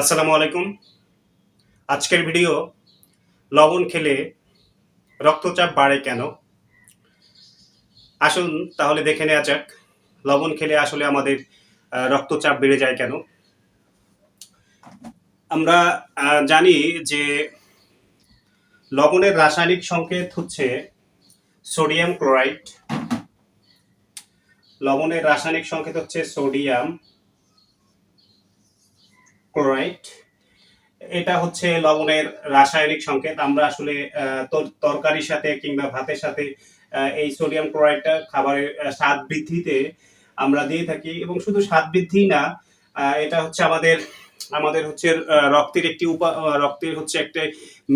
আসসালামু আলাইকুম। আজকের ভিডিও, লবণ খেলে রক্তচাপ বাড়ে কেন? আসুন তাহলে দেখে নেওয়া যাক, লবণ খেলে আসলে আমাদের রক্তচাপ বেড়ে যায় কেন? আমরা জানি যে লবণের রাসায়নিক সংকেত হচ্ছে সোডিয়াম ক্লোরাইড। লবণের রাসায়নিক সংকেত হচ্ছে সোডিয়াম। ক্লোরাইড এটা হচ্ছে লবণের রাসায়নিক সংকেত। আমরা আসলে তরকারির সাথে কিংবা ভাতের সাথে এই সোডিয়াম ক্লোরাইডটা খাবারের স্বাদ বৃদ্ধিতে আমরা দিয়ে থাকি এবং শুধু স্বাদ বৃদ্ধি না এটা হচ্ছে আমাদের আমাদের হচ্ছে রক্তের একটি উপা রক্তের হচ্ছে একটা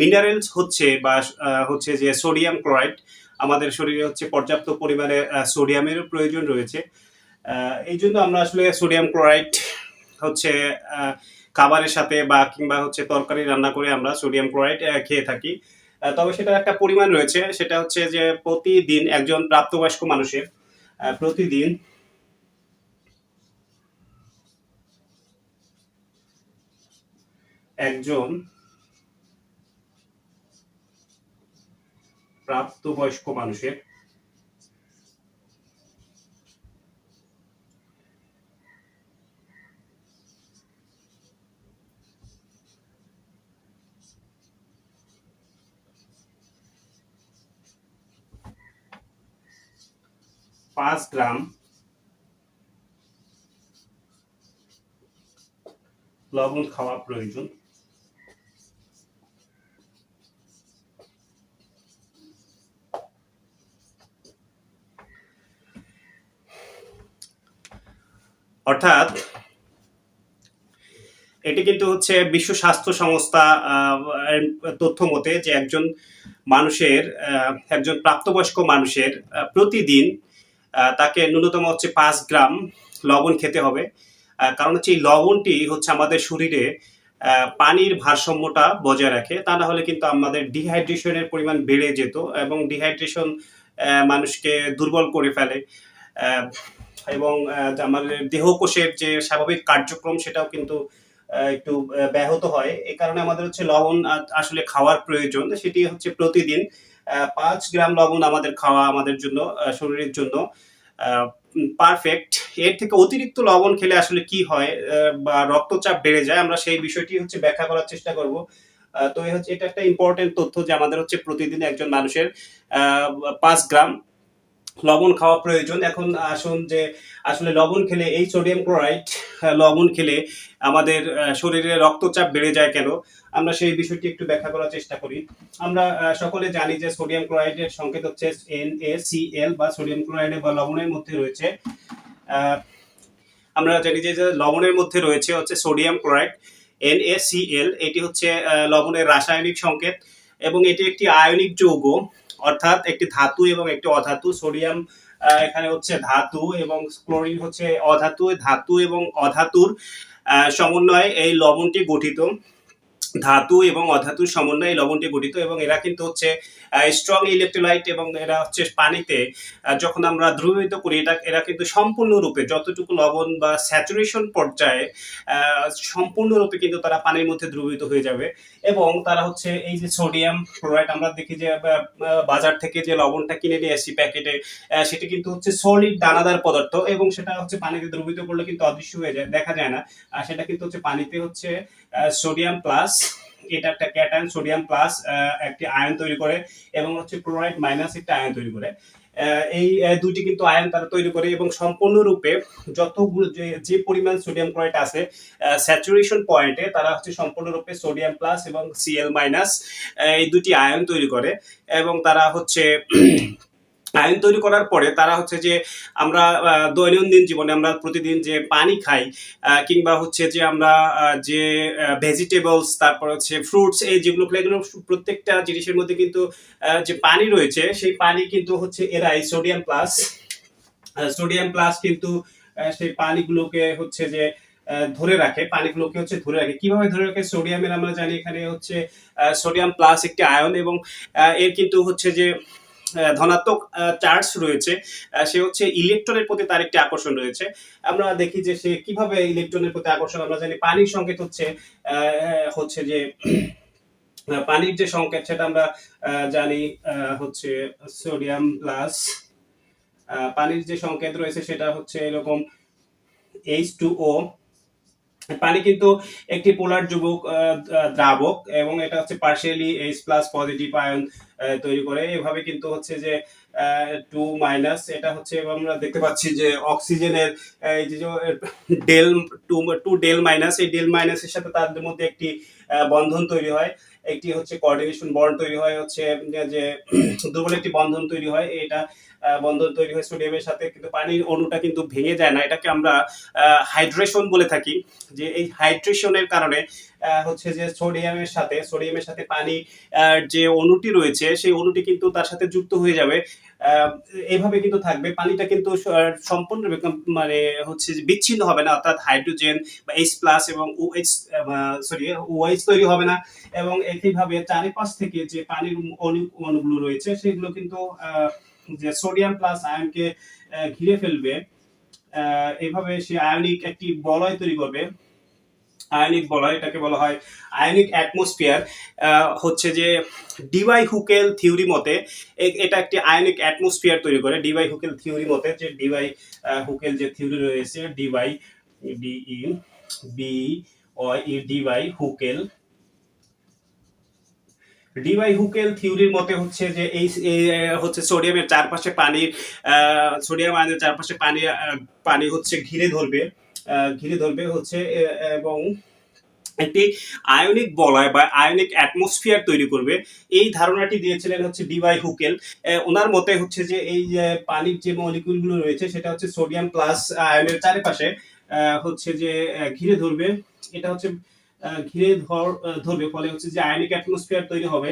মিনারেলস হচ্ছে বা হচ্ছে যে সোডিয়াম ক্লোরাইড। আমাদের শরীরে হচ্ছে পর্যাপ্ত পরিমাণে সোডিয়ামের প্রয়োজন রয়েছে। এই জন্য আমরা আসলে সোডিয়াম ক্লোরাইড হচ্ছে খাবারের সাথে বা কিংবা হচ্ছে তরকারি রান্না করে আমরা সোডিয়াম ক্লোরাইড খেয়ে থাকি। তবে সেটার একটা পরিমাণ রয়েছে। সেটা হচ্ছে যে প্রতিদিন একজন প্রাপ্তবয়স্ক মানুষের প্রতিদিন একজন প্রাপ্তবয়স্ক মানুষের পাঁচ গ্রাম লবণ খাওয়া প্রয়োজন। অর্থাৎ এটি কিন্তু হচ্ছে বিশ্ব স্বাস্থ্য সংস্থা তথ্য মতে যে একজন মানুষের একজন প্রাপ্তবয়স্ক মানুষের প্রতিদিন তাকে ন্যূনতম হচ্ছে পাঁচ গ্রাম লবণ খেতে হবে। কারণ হচ্ছে এই লবণটি হচ্ছে আমাদের শরীরে পানির ভারসাম্যটা বজায় রাখে। তা না হলে কিন্তু আমাদের ডিহাইড্রেশনের পরিমাণ বেড়ে যেত এবং ডিহাইড্রেশন মানুষকে দুর্বল করে ফেলে। এবং আমাদের দেহকোষের যে স্বাভাবিক কার্যক্রম সেটাও কিন্তু একটু ব্যাহত হয়। এই কারণে আমাদের হচ্ছে লবণ আসলে খাওয়ার প্রয়োজন। সেটি হচ্ছে প্রতিদিন পাঁচ গ্রাম লবণ আমাদের খাওয়া আমাদের জন্য শরীরের জন্য পারফেক্ট এর থেকে অতিরিক্ত লবণ খেলে আসলে কি হয় বা রক্তচাপ বেড়ে যায়, আমরা সেই বিষয়টি হচ্ছে ব্যাখ্যা করার চেষ্টা করব। তো হচ্ছে, এটা একটা ইম্পর্টেন্ট তথ্য যে আমাদের হচ্ছে প্রতিদিন একজন মানুষের পাঁচ গ্রাম লবণ খাওয়া প্রয়োজন। এখন আসুন যে, আসলে লবণ খেলে এই সোডিয়াম ক্লোরাইড লবণ খেলে আমাদের শরীরে রক্তচাপ বেড়ে যায় কেন? আমরা সেই বিষয়টি একটু ব্যাখ্যা করার চেষ্টা করি। আমরা সকলে জানি যে সোডিয়াম ক্লোরাইডের সংকেত হচ্ছে এন এ সি এল বা সোডিয়াম ক্লোরাইড বা লবণের মধ্যে রয়েছে। আমরা জানি যে লবণের মধ্যে রয়েছে হচ্ছে sodium chloride N A C L এটি হচ্ছে লবণের রাসায়নিক সংকেত এবং এটি একটি আয়নিক যৌগ। অর্থাৎ একটি ধাতু এবং একটি অধাতু, সোডিয়াম এখানে হচ্ছে ধাতু এবং ক্লোরিন হচ্ছে অধাতু, ধাতু এবং অধাতুর সমন্বয়ে এই লবণটি গঠিত। ধাতু এবং অধাতুর সমন্বয়ে লবণটি গঠিত এবং এরা কিন্তু হচ্ছে স্ট্রং ইলেকট্রোলাইট এবং এরা হচ্ছে পানিতে যখন আমরা দ্রবীভূত করি, এটা, এরা কিন্তু সম্পূর্ণরূপে যতটুকু লবণ বা স্যাচুরেশন পর্যায়ে সম্পূর্ণরূপে কিন্তু তারা পানির মধ্যে দ্রবীভূত হয়ে যাবে এবং তারা হচ্ছে এই যে সোডিয়াম ক্লোরাইড আমরা দেখি যে বাজার থেকে যে লবণটা কিনে নিয়ে আসি প্যাকেটে সেটি কিন্তু হচ্ছে সলিড দানাদার পদার্থ এবং সেটা হচ্ছে পানিতে দ্রবীভূত করলে কিন্তু অদৃশ্য হয়ে যায়, দেখা যায় না। আর সেটা কিন্তু হচ্ছে পানিতে হচ্ছে সোডিয়াম প্লাস এটা একটা ক্যাটায়ন সোডিয়াম প্লাস একটি আয়ন তৈরি করে এবং হচ্ছে ক্লোরাইড মাইনাস একটা আয়ন তৈরি করে। এই দুইটি কিন্তু আয়ন তারা তৈরি করে এবং সম্পূর্ণরূপে যতগুলো যে যে পরিমাণ সোডিয়াম ক্লোরাইড আছে স্যাচুরেশন পয়েন্টে তারা হচ্ছে সম্পূর্ণরূপে সোডিয়াম প্লাস এবং সিএল মাইনাস এই দুটি আয়ন তৈরি করে এবং তারা হচ্ছে আয়ন তৈরি করার পরে তারা হচ্ছে যে আমরা দৈনন্দিন জীবনে আমরা প্রতিদিন যে পানি খাই কিংবা হচ্ছে যে আমরা যে ভেজিটেবলস তারপর হচ্ছে ফ্রুটস এই যেগুলো এগুলো প্রত্যেকটা জিনিসের মধ্যে কিন্তু যে পানি রয়েছে, সেই পানি কিন্তু হচ্ছে এরা এই সোডিয়াম প্লাস সোডিয়াম প্লাস কিন্তু সেই পানিগুলোকে হচ্ছে যে ধরে রাখে, পানিগুলোকে হচ্ছে ধরে রাখে। কীভাবে ধরে রাখে? সোডিয়ামের আমরা জানি এখানে হচ্ছে সোডিয়াম প্লাস একটি আয়ন এবং এর কিন্তু হচ্ছে যে ধনাত্মক চার্জ রয়েছে। সে হচ্ছে ইলেকট্রনের প্রতি তার একটি আকর্ষণ রয়েছে। আমরা দেখি যে সে কীভাবে ইলেকট্রনের প্রতি আকর্ষণ, আমরা জানি পানির সংকেত হচ্ছে হচ্ছে যে পানির যে সংকেত, সেটা আমরা জানি হচ্ছে সোডিয়াম প্লাস পানির যে সংকেত রয়েছে, সেটা হচ্ছে এরকম এইচ টু ও পানি কিন্তু একটি পোলার যুবক দ্রাবক এবং এটা হচ্ছে partially H plus positive ion তৈরি করে। এভাবে কিন্তু হচ্ছে যে টু মাইনাস এটা হচ্ছে আমরা দেখতে পাচ্ছি যে অক্সিজেনের, এই যে del two two del minus এই ডেল মাইনাসের সাথে তাদের মধ্যে একটি বন্ধন তৈরি হয়। একটি হচ্ছে কোঅর্ডিনেশন বন্ড তৈরি হয়, হচ্ছে যে, দুর্বল একটি বন্ধন তৈরি হয়, এটা বন্ধন তৈরি হয় সোডিয়ামের সাথে, কিন্তু পানির অণুটা কিন্তু ভেঙে যায় না। এটাকে আমরা হাইড্রেশন বলে থাকি। যে এই হাইড্রেশনের কারণে হচ্ছে যে সোডিয়ামের সাথে সোডিয়ামের সাথে পানি যে অণুটি রয়েছে সেই অণুটি কিন্তু তার সাথে যুক্ত হয়ে যাবে। আহ, এইভাবে কিন্তু থাকবে। পানিটা কিন্তু সম্পূর্ণ মানে হচ্ছে বিচ্ছিন্ন হবে না অর্থাৎ হাইড্রোজেন বা এইচ প্লাস এবং ওএইচ সরি ওএইচ তৈরি হবে না। এবং একইভাবে চারিপাশ থেকে যে পানির অণু অণুগুলো রয়েছে সেগুলো কিন্তু যে সোডিয়াম প্লাস আয়নকে ঘিরে ফেলবে। আহ, এইভাবে সে আয়নিক একটি বলয় তৈরি করবে। আয়নিক বলয় এটাকে বলা হয় আয়নিক অ্যাটমসফিয়ার। হচ্ছে যে ডিওয়াই হুকেল থিওরি মতে এটা একটি আয়নিক অ্যাটমসফিয়ার তৈরি করে ডিওয়াই হুকেল থিওরি মতে যে ডিওয়াই হুকেল যে থিওরি রয়েছে Debye D E B E Debye Huckel. Debye Huckel থিওরির মতে হচ্ছে যে এই হচ্ছে সোডিয়ামের চারপাশে পানির সোডিয়াম আয়নের চারপাশে পানি পানি হচ্ছে ঘিরে ধরবে। ঘিরে ধরবে হচ্ছে এবং একটি আয়নিক বলয় বা আয়নিক অ্যাটমসফিয়ার তৈরি করবে। এই ধারণাটি দিয়েছিলেন হচ্ছে ডিওয়াই হুকেল। ওনার মতে হচ্ছে যে এই যে পানির যে মলিকুলগুলো রয়েছে, সেটা হচ্ছে সোডিয়াম প্লাস আয়নের চারিপাশে হচ্ছে যে ঘিরে ধরবে। এটা হচ্ছে ঘিরে ধর ধরবে, ফলে হচ্ছে যে আয়নিক অ্যাটমসফিয়ার তৈরি হবে,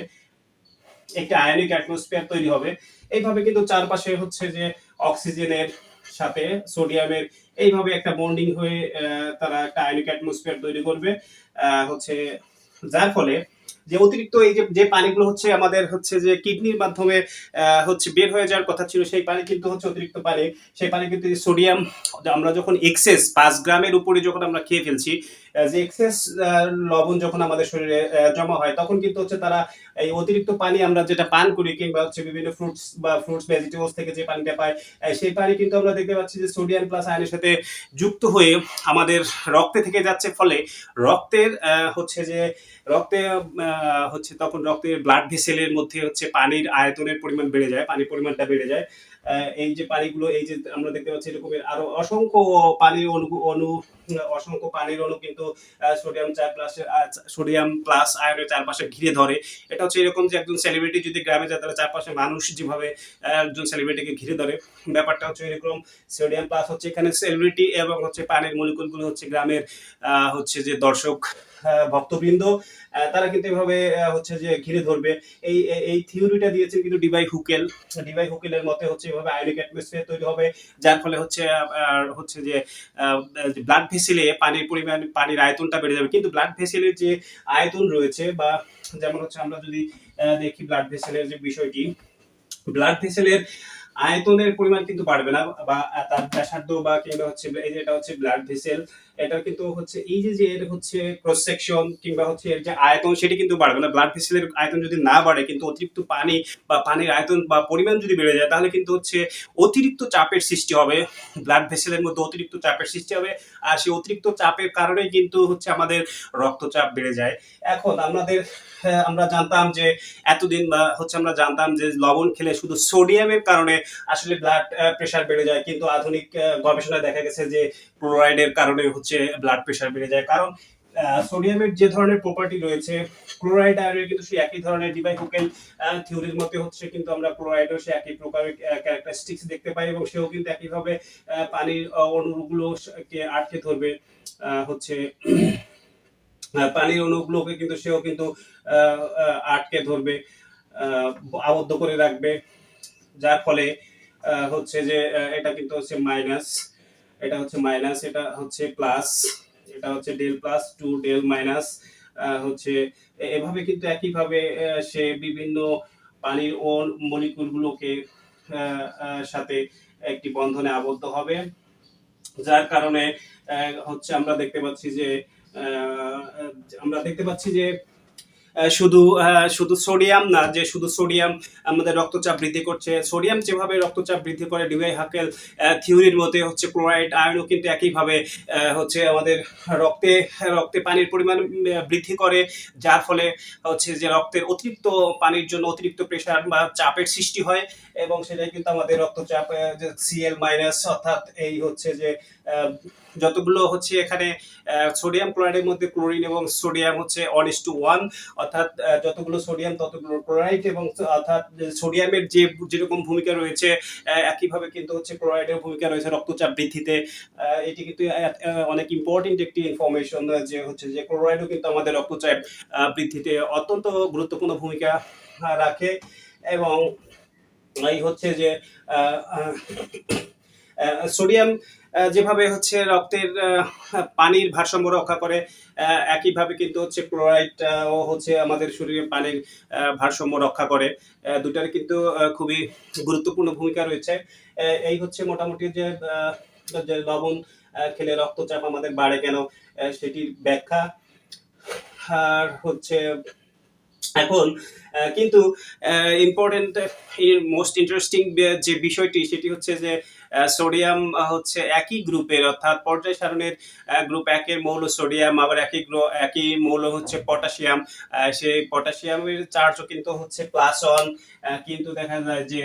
একটা আয়নিক অ্যাটমসফিয়ার তৈরি হবে। এইভাবে কিন্তু চারপাশে হচ্ছে যে অক্সিজেনের সাথে সোডিয়ামের এইভাবে একটা বন্ডিং হয়ে তারা একটা আয়নিক অ্যাটমসফিয়ার তৈরি করবে। হচ্ছে, যার ফলে যে অতিরিক্ত এই যে পানিগুলো হচ্ছে আমাদের হচ্ছে যে কিডনির মাধ্যমে হচ্ছে বের হয়ে যাওয়ার কথা ছিল, সেই পানি কিন্তু হচ্ছে অতিরিক্ত পানি। সেই পানি কিন্তু সোডিয়াম, আমরা যখন এক্সেস পাঁচ গ্রামের উপরে যখন আমরা খেয়ে ফেলছি যে এক্সেস লবণ যখন আমাদের শরীরে জমা হয়, তখন কিন্তু হচ্ছে তারা এই অতিরিক্ত পানি আমরা যেটা পান করি, কিংবা হচ্ছে বিভিন্ন ফ্রুটস বা ফ্রুটস ভেজিটেবলস থেকে যে পানিটা পাই সেই পানি কিন্তু আমরা দেখতে পাচ্ছি যে সোডিয়াম প্লাস আয়নের সাথে যুক্ত হয়ে আমাদের রক্তে থেকে যাচ্ছে। ফলে রক্তের হচ্ছে যে রক্তে হচ্ছে তখন রক্তের ব্লাড ভেসেলের মধ্যে হচ্ছে পানির আয়তনের পরিমাণ বেড়ে যায়, পানির পরিমাণটা বেড়ে যায়। এই যে পানিগুলো, এই যে আমরা দেখতে পাচ্ছি এরকমের আরও অসংখ্য পানির অণু অসংখ্য পানির অণু কিন্তু সোডিয়াম চার প্লাস সোডিয়াম প্লাস আয়নের চারপাশে ঘিরে ধরে। এটা হচ্ছে এরকম যে একজন সেলিব্রিটি যদি গ্রামে যায়, তাহলে চারপাশে মানুষ যেভাবে একজন সেলিব্রিটিকে ঘিরে ধরে। ব্যাপারটা হচ্ছে এরকম সোডিয়াম প্লাস হচ্ছে এখানে সেলিব্রিটি এবং হচ্ছে পানির মলিকুলগুলো হচ্ছে গ্রামের হচ্ছে যে দর্শক। ভক্তবৃন্দ তারা কিন্তু এভাবে হচ্ছে যে ঘিরে ধরবে। এই, এই- থিওরিটা দিয়েছেন কিন্তু ডিভাই হুকেল। ডিভাই হুকেলের মতে হচ্ছে এভাবে আয়নিক অ্যাটমসফিয়ার তৈরি হবে, যার ফলে হচ্ছে হচ্ছে যে ব্লাড ভেসেলে পানির পরিমাণ, পানির আয়তনটা বেড়ে যাবে। কিন্তু ব্লাড ভেসেলের যে আয়তন রয়েছে বা যেমন হচ্ছে আমরা যদি দেখি ব্লাড ভেসেলের যে বিষয়টি ব্লাড ভেসেলের আয়তনের পরিমাণ কিন্তু বাড়বে না, বা তার ব্যাসার্ধ বা কিংবা হচ্ছে, এই যে এটা হচ্ছে ব্লাড ভেসেল এটা কিন্তু হচ্ছে, এই যে যে এর হচ্ছে ক্রস সেকশন কিংবা হচ্ছে এর যে আয়তন, সেটি কিন্তু বাড়বে না। ব্লাড ভেসেলের আয়তন যদি না বাড়ে, কিন্তু অতিরিক্ত পানি বা পানির আয়তন বা পরিমাণ যদি বেড়ে যায়, তাহলে কিন্তু হচ্ছে অতিরিক্ত চাপের সৃষ্টি হবে। ব্লাড ভেসেলের মধ্যে অতিরিক্ত চাপের সৃষ্টি হবে, আর সেই অতিরিক্ত চাপের কারণে কিন্তু হচ্ছে আমাদের রক্তচাপ বেড়ে যায়। এখন আমাদের আমরা জানতাম যে, এতদিন বা হচ্ছে আমরা জানতাম যে লবণ খেলে শুধু সোডিয়ামের কারণে আসলে ব্লাড প্রেশার বেড়ে যায়। কিন্তু আধুনিক গবেষণায় দেখা গেছে যে ক্লোরাইডের কারণে হচ্ছে ব্লাড প্রেশার বেড়ে যায়। কারণ সোডিয়ামের যে ধরনের প্রপার্টি রয়েছে ক্লোরাইড আয়নের কিন্তু সেই একই ধরনের ডিভাই হুকেল থিওরির মতে হচ্ছে কিন্তু আমরা ক্লোরাইডও সে একই প্রকারের ক্যারেক্টারিস্টিক্স দেখতে পাই এবং সেও কিন্তু একইভাবে পানির অণুগুলোকে আটকে ধরবে হচ্ছে পানির অণুগুলোকে কিন্তু সেও কিন্তু আটকে ধরবে আবদ্ধ করে রাখবে। যার ফলে হচ্ছে যে এটা কিন্তু হচ্ছে মাইনাস এটা হচ্ছে মাইনাস এটা হচ্ছে প্লাস এটা হচ্ছে del plus two del minus হচ্ছে এভাবে কিন্তু একইভাবে সে বিভিন্ন পানির ও মলিকুলগুলোকে সাথে একটি বন্ধনে আবদ্ধ হবে। যার কারণে হচ্ছে আমরা দেখতে পাচ্ছি যে আমরা দেখতে পাচ্ছি যে শুধু শুধু সোডিয়াম না, যে শুধু সোডিয়াম আমাদের রক্তচাপ বৃদ্ধি করছে। সোডিয়াম যেভাবে রক্তচাপ বৃদ্ধি করে ডিওয়াই হাকেল থিওরির মধ্যে হচ্ছে ক্লোরাইড আয়নও কিন্তু একইভাবে হচ্ছে আমাদের রক্তে রক্তে পানির পরিমাণ বৃদ্ধি করে, যার ফলে হচ্ছে যে রক্তের অতিরিক্ত পানির জন্য অতিরিক্ত প্রেশার বা চাপের সৃষ্টি হয় এবং সেটাই কিন্তু আমাদের রক্তচাপ সিএল মাইনাস অর্থাৎ এই হচ্ছে যে যতগুলো হচ্ছে এখানে সোডিয়াম ক্লোরাইডের মধ্যে ক্লোরিন এবং সোডিয়াম হচ্ছে ওয়ান টু ওয়ান অর্থাৎ যতগুলো সোডিয়াম, ততগুলো ক্লোরাইড এবং, অর্থাৎ, সোডিয়ামের যে যেরকম ভূমিকা রয়েছে একইভাবে কিন্তু হচ্ছে ক্লোরাইডের ভূমিকা রয়েছে রক্তচাপ বৃদ্ধিতে। এটি কিন্তু অনেক ইম্পর্টেন্ট একটি ইনফরমেশন যে হচ্ছে যে ক্লোরাইডও কিন্তু আমাদের রক্তচাপ বৃদ্ধিতে অত্যন্ত গুরুত্বপূর্ণ ভূমিকা রাখে এবং এই হচ্ছে যে সোডিয়াম যেভাবে হচ্ছে রক্তের পানির ভারসাম্য রক্ষা করে একইভাবে কিন্তু হচ্ছে ক্লোরাইড ও হচ্ছে আমাদের শরীরে পানির ভারসাম্য রক্ষা করে। দুটার কিন্তু খুবই গুরুত্বপূর্ণ ভূমিকা রয়েছে। এই হচ্ছে মোটামুটি যে লবণ খেলে রক্তচাপ আমাদের বাড়ে কেন সেটির ব্যাখ্যা। আর হচ্ছে এখন কিন্তু ইম্পর্টেন্ট মোস্ট ইন্টারেস্টিং যে বিষয়টি, সেটি হচ্ছে যে সোডিয়াম হচ্ছে একই গ্রুপের, অর্থাৎ পর্যায় সারণের গ্রুপ একের মৌল সোডিয়াম আবার একই একই মৌল হচ্ছে পটাশিয়াম সেই পটাশিয়ামের চার্জও কিন্তু হচ্ছে প্লাস ওয়ান কিন্তু দেখা যায় যে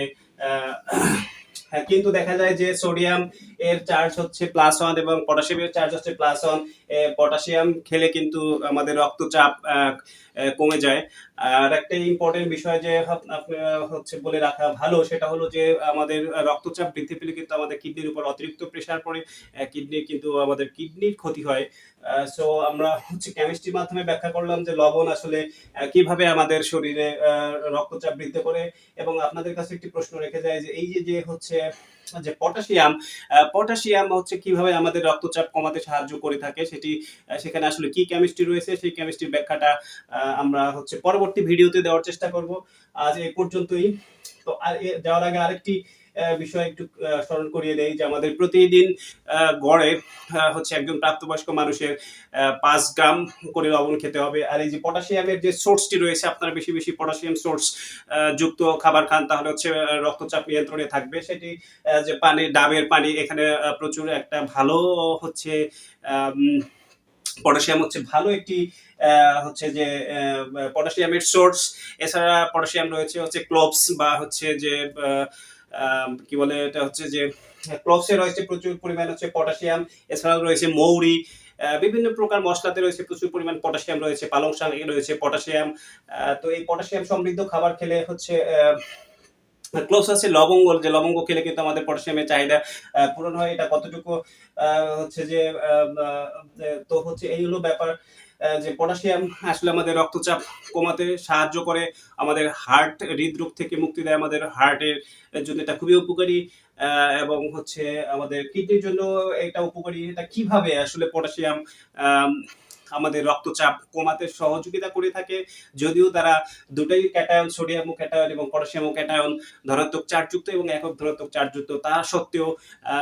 হ্যাঁ, কিন্তু দেখা যায় যে সোডিয়াম এর চার্জ হচ্ছে প্লাস ওয়ান এবং পটাশিয়ামের চার্জ হচ্ছে প্লাস ওয়ান পটাশিয়াম খেলে কিন্তু আমাদের রক্তচাপ কমে যায়। আর একটা ইম্পর্টেন্ট বিষয় যে হচ্ছে বলে রাখা ভালো সেটা হলো যে আমাদের রক্তচাপ বৃদ্ধি পেলে কিন্তু আমাদের কিডনির উপর অতিরিক্ত প্রেশার পড়ে কিডনি কিন্তু আমাদের কিডনির ক্ষতি হয়। সো আমরা হচ্ছে কেমিস্ট্রির মাধ্যমে ব্যাখ্যা করলাম যে লবণ আসলে কীভাবে আমাদের শরীরে রক্তচাপ বৃদ্ধি করে এবং আপনাদের কাছে একটি প্রশ্ন রেখে যায় যে এই যে হচ্ছে যে পটাশিয়াম পটাশিয়াম হচ্ছে কীভাবে আমাদের রক্তচাপ কমাতে সাহায্য করে থাকে সেটি সেখানে আসলে কি কেমিস্ট্রি রয়েছে সেই কেমিস্ট্রির ব্যাখ্যাটা আমরা হচ্ছে পরবর্তী ভিডিওতে দেওয়ার চেষ্টা করব। আজ এ পর্যন্তই। তো যাওয়ার আগে আরেকটি বিষয় একটু স্মরণ করিয়ে দেই যে আমাদের প্রতিদিন গড়ে হচ্ছে একজন প্রাপ্তবয়স্ক মানুষের পাঁচ গ্রাম করে লবণ খেতে হবে। আর এই যে পটাশিয়ামের যে সোর্সটি রয়েছে, আপনারা বেশি বেশি পটাশিয়াম সোর্স যুক্ত খাবার খান, তাহলে হচ্ছে রক্তচাপ নিয়ন্ত্রণে থাকবে। সেটি যে পানি, ডাবের পানি, এখানে প্রচুর একটা ভালো হচ্ছে পটাশিয়াম হচ্ছে ভালো একটি হচ্ছে যে পটাশিয়ামের সোর্স। এছাড়া পটাশিয়াম রয়েছে হচ্ছে ক্লোভস বা হচ্ছে যে কি বলে এটা হচ্ছে যে ক্লোভসে রয়েছে প্রচুর পরিমাণ হচ্ছে পটাশিয়াম, এছাড়াও রয়েছে মৌরি বিভিন্ন প্রকার মশলাতে রয়েছে প্রচুর পরিমাণ পটাশিয়াম রয়েছে, পালং শাকে রয়েছে পটাশিয়াম তো এই পটাশিয়াম সমৃদ্ধ খাবার খেলে হচ্ছে ক্লোভস আছে লবঙ্গ, যে লবঙ্গ খেলে কিন্তু আমাদের পটাশিয়ামের চাহিদা পূরণ হয়। এটা কতটুকু হচ্ছে যে তো হচ্ছে এই হলো ব্যাপার। যে পটাশিয়াম আসলে আমাদের রক্তচাপ কমাতে সাহায্য করে আমাদের হার্ট হৃদরোগ থেকে মুক্তি দেয় আমাদের হার্টের জন্য এটা খুবই উপকারী এবং হচ্ছে আমাদের কিডনির জন্য এটা উপকারী। এটা কীভাবে আসলে পটাশিয়াম আম, আমাদের রক্তচাপ কমাতে সহযোগিতা করে থাকে যদিও তারা দুটোই ক্যাটায়ন সোডিয়াম ও ক্যাটায়ন এবং পটাশিয়াম ও ক্যাটায়ন ধনাত্মক চার্জযুক্ত এবং একক ধনাত্মক চার্জযুক্ত তা সত্ত্বেও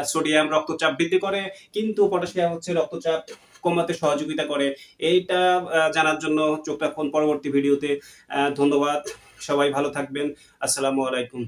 সোডিয়াম রক্তচাপ বৃদ্ধি করে কিন্তু পটাশিয়াম হচ্ছে রক্তচাপ কমাতে সহযোগিতা করে। এইটা জানার জন্য চোখ রাখুন পরবর্তী ভিডিওতে। ধন্যবাদ। সবাই ভালো থাকবেন। আসসালামু আলাইকুম।